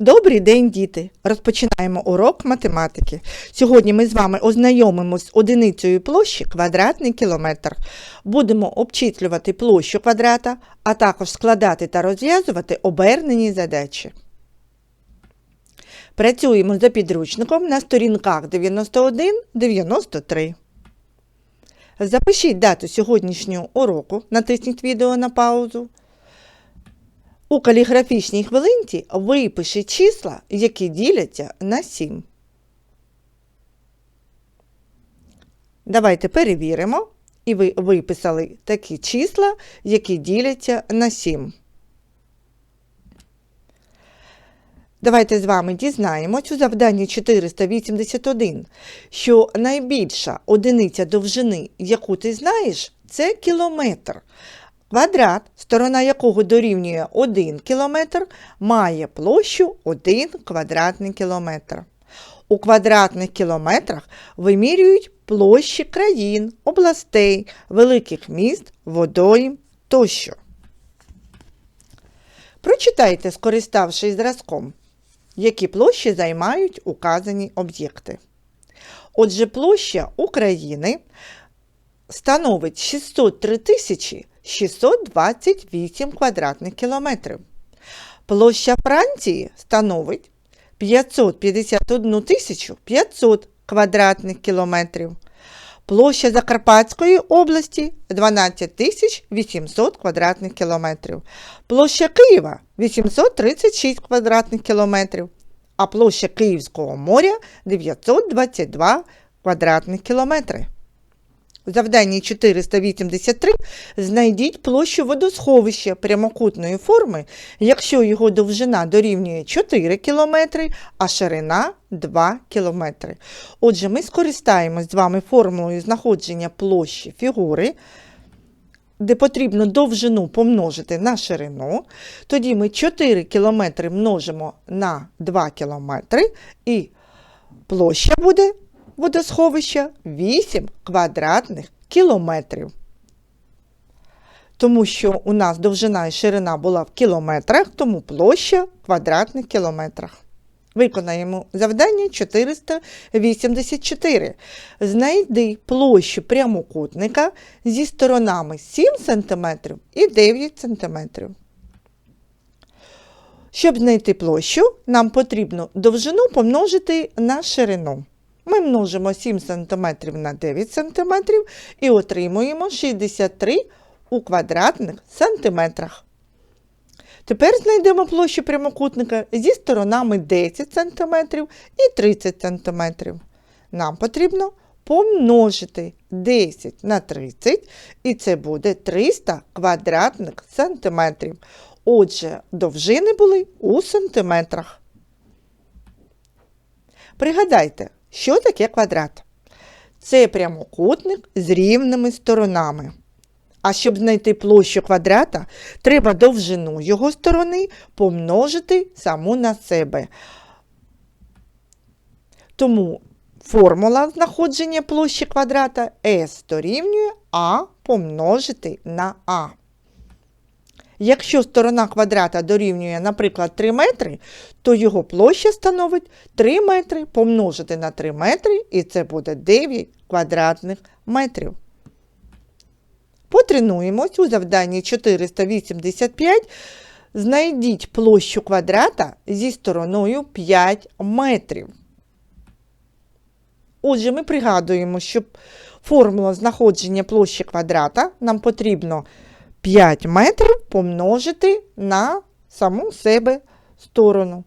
Добрий день, діти! Розпочинаємо урок математики. Сьогодні ми з вами ознайомимось з одиницею площі квадратний кілометр. Будемо обчислювати площу квадрата, а також складати та розв'язувати обернені задачі. Працюємо за підручником на сторінках 91-93. Запишіть дату сьогоднішнього уроку, натисніть відео на паузу. У каліграфічній хвилинці випишіть числа, які діляться на 7. Давайте перевіримо. І ви виписали такі числа, які діляться на 7. Давайте з вами дізнаємось у завданні 481, що найбільша одиниця довжини, яку ти знаєш, це кілометр. Квадрат, сторона якого дорівнює 1 км, має площу 1 квадратний кілометр. У квадратних кілометрах вимірюють площі країн, областей, великих міст, водойм тощо. Прочитайте, скориставшись зразком, які площі займають указані об'єкти. Отже, площа України становить 603 тисячі 628 квадратних кілометрів. Площа Франції становить 551 500 квадратних кілометрів. Площа Закарпатської області 12 800 квадратних кілометрів. Площа Києва 836 квадратних кілометрів. А площа Київського моря 922 квадратних кілометри. У завданні 483 знайдіть площу водосховища прямокутної форми, якщо його довжина дорівнює 4 км, а ширина 2 км. Отже, ми скористаємось з вами формулою знаходження площі фігури, де потрібно довжину помножити на ширину. Тоді ми 4 км множимо на 2 км, і площа буде водосховища 8 квадратних кілометрів. Тому що у нас довжина і ширина була в кілометрах, тому площа в квадратних кілометрах. Виконаємо завдання 484. Знайди площу прямокутника зі сторонами 7 см і 9 см. Щоб знайти площу, нам потрібно довжину помножити на ширину. Ми множимо 7 см на 9 см і отримуємо 63 у квадратних сантиметрах. Тепер знайдемо площу прямокутника зі сторонами 10 см і 30 см. Нам потрібно помножити 10 на 30, і це буде 300 квадратних сантиметрів. Отже, довжини були у сантиметрах. Пригадайте, що таке квадрат? Це прямокутник з рівними сторонами. А щоб знайти площу квадрата, треба довжину його сторони помножити саму на себе. Тому формула знаходження площі квадрата S дорівнює А помножити на А. Якщо сторона квадрата дорівнює, наприклад, 3 метри, то його площа становить 3 метри помножити на 3 метри, і це буде 9 квадратних метрів. Потренуємось у завданні 485. Знайдіть площу квадрата зі стороною 5 метрів. Отже, ми пригадуємо, що формула знаходження площі квадрата нам потрібно 5 метрів помножити на саму себе сторону.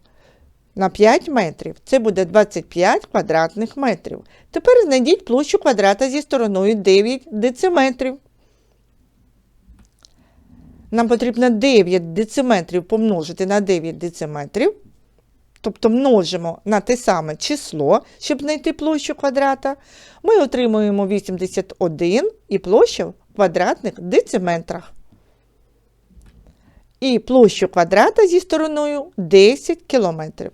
На 5 метрів. Це буде 25 квадратних метрів. Тепер знайдіть площу квадрата зі стороною 9 дециметрів. Нам потрібно 9 дециметрів помножити на 9 дециметрів. Тобто множимо на те саме число, щоб знайти площу квадрата. Ми отримуємо 81 і площа в квадратних дециметрах. І площу квадрата зі стороною 10 кілометрів.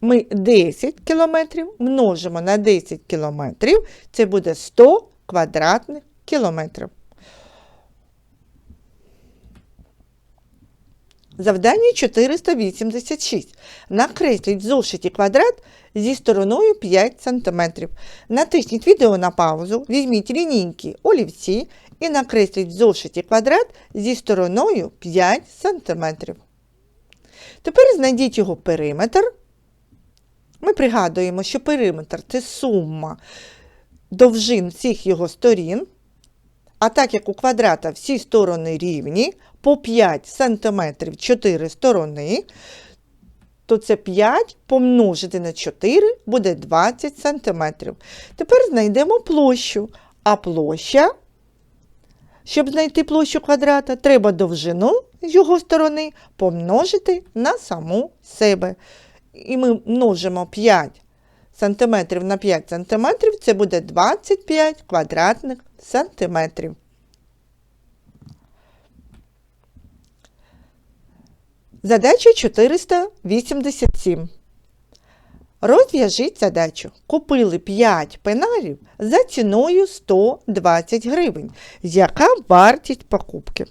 Ми 10 кілометрів множимо на 10 кілометрів, це буде 100 квадратних кілометрів. Завдання 486. Накресліть в зошиті квадрат зі стороною 5 см. Натисніть відео на паузу, візьміть лінійки олівці і накресліть в зошиті квадрат зі стороною 5 см. Тепер знайдіть його периметр. Ми пригадуємо, що периметр це сума довжин всіх його сторін. А так як у квадрата всі сторони рівні, по 5 см 4 сторони, то це 5 помножити на 4 буде 20 см. Тепер знайдемо площу. А площа, щоб знайти площу квадрата, треба довжину з його сторони помножити на саму себе. І ми множимо 5 см на 5 см, це буде 25 квадратних сантиметрів. Задача 487. Розв'яжіть задачу. Купили 5 пеналів за ціною 120 гривень. Яка вартість покупки?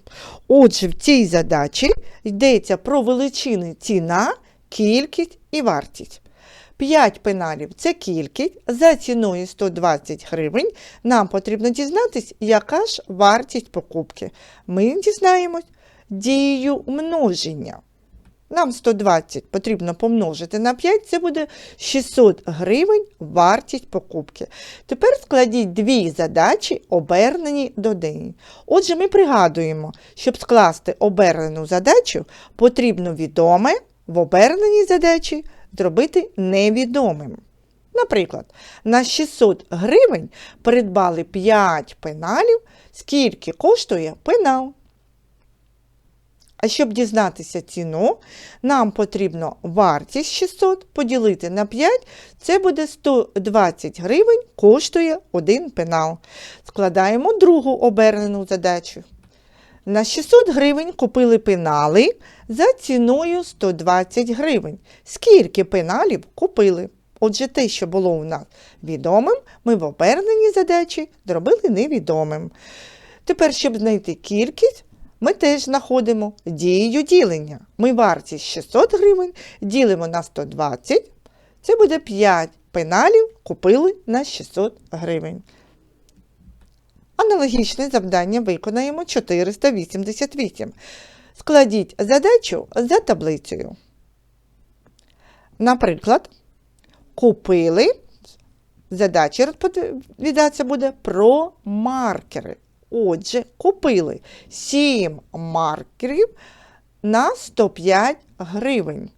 Отже, в цій задачі йдеться про величини ціна, кількість і вартість. 5 пеналів це кількість за ціною 120 гривень. Нам потрібно дізнатися, яка ж вартість покупки. Ми дізнаємось дією множення. Нам 120 потрібно помножити на 5, це буде 600 гривень вартість покупки. Тепер складіть дві задачі, обернені до неї. Отже, ми пригадуємо, щоб скласти обернену задачу, потрібно відоме в оберненій задачі зробити невідомим. Наприклад, на 600 гривень придбали 5 пеналів, скільки коштує пенал. А щоб дізнатися ціну, нам потрібно вартість 600 поділити на 5, це буде 120 гривень, коштує один пенал. Складаємо другу обернену задачу. На 600 гривень купили пенали за ціною 120 гривень. Скільки пеналів купили? Отже, те, що було у нас відомим, ми в оберненій задачі зробили невідомим. Тепер, щоб знайти кількість, ми теж знаходимо дією ділення. Ми вартість 600 гривень ділимо на 120, це буде 5 пеналів купили на 600 гривень. Аналогічне завдання виконаємо 488. Складіть задачу за таблицею. Наприклад, купили, задача розповідатися буде про маркери. Отже, купили 7 маркерів на 105 гривень.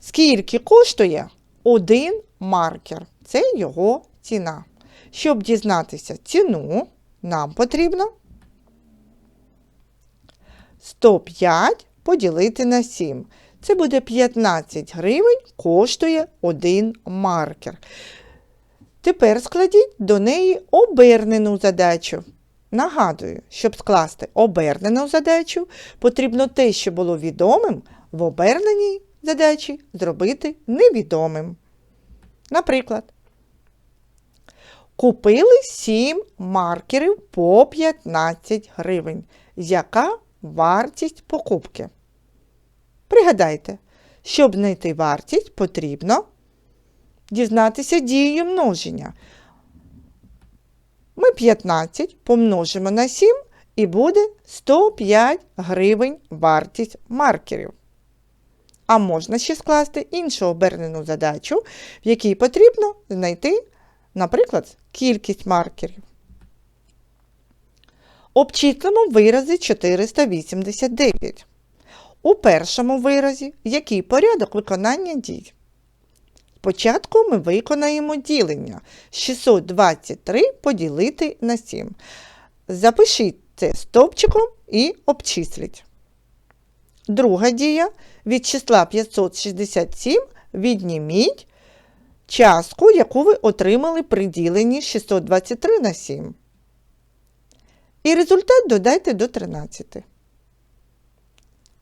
Скільки коштує один маркер? Це його ціна. Щоб дізнатися ціну, нам потрібно 105 поділити на 7. Це буде 15 гривень, коштує один маркер. Тепер складіть до неї обернену задачу. Нагадую, щоб скласти обернену задачу, потрібно те, що було відомим, в оберненій задачі зробити невідомим. Наприклад, купили 7 маркерів по 15 гривень. Яка вартість покупки? Пригадайте, щоб знайти вартість, потрібно дізнатися дією множення. Ми 15 помножимо на 7 і буде 105 гривень вартість маркерів. А можна ще скласти іншу обернену задачу, в якій потрібно знайти, наприклад, кількість маркерів. Обчислимо вирази 489. У першому виразі який порядок виконання дій? Спочатку ми виконаємо ділення 623 поділити на 7. Запишіть це стовпчиком і обчисліть. Друга дія від числа 567 відніміть частку, яку ви отримали при діленні 623 на 7. І результат додайте до 13.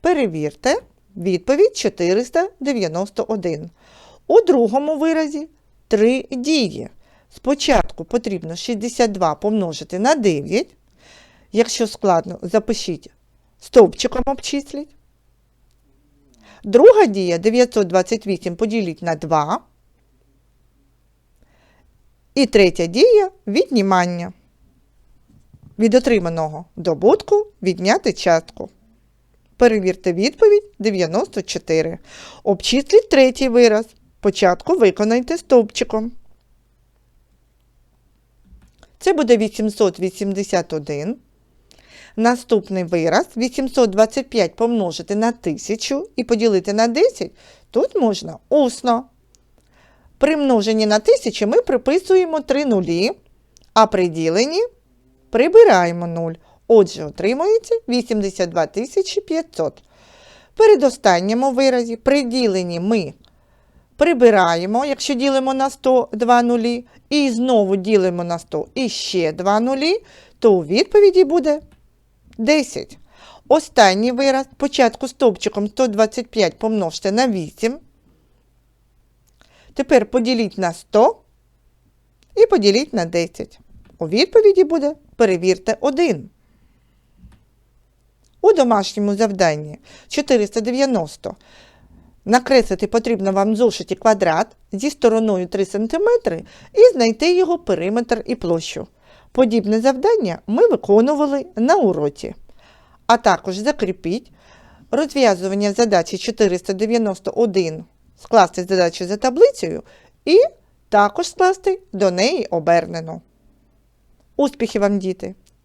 Перевірте відповідь 491. У другому виразі три дії. Спочатку потрібно 62 помножити на 9. Якщо складно, запишіть стовпчиком обчисліть. Друга дія 928 поділіть на 2. І третя дія віднімання. Від отриманого добутку відняти частку. Перевірте відповідь 94. Обчисліть третій вираз. Початку виконайте стовпчиком. Це буде 881. Наступний вираз 825 помножити на 1000 і поділити на 10 тут можна усно. При множенні на 1000 ми приписуємо 3 нулі, а при діленні прибираємо 0. Отже, отримується 82 500. Перед останньому виразі при діленні ми прибираємо, якщо ділимо на 100 2 нулі, і знову ділимо на 100 і ще 2 нулі, то у відповіді буде 10. Останній вираз початку стовпчиком 125 помножте на 8. Tепер поділіть на 100 і поділіть на 10. У відповіді буде перевірте 1. У домашньому завданні 490 накреслити потрібно вам зошиті квадрат зі стороною 3 см і знайти його периметр і площу. Подібне завдання ми виконували на уроці. А також закріпіть розв'язування задачі 491 скласти задачу за таблицею і також скласти до неї обернену. Успіхів вам, діти!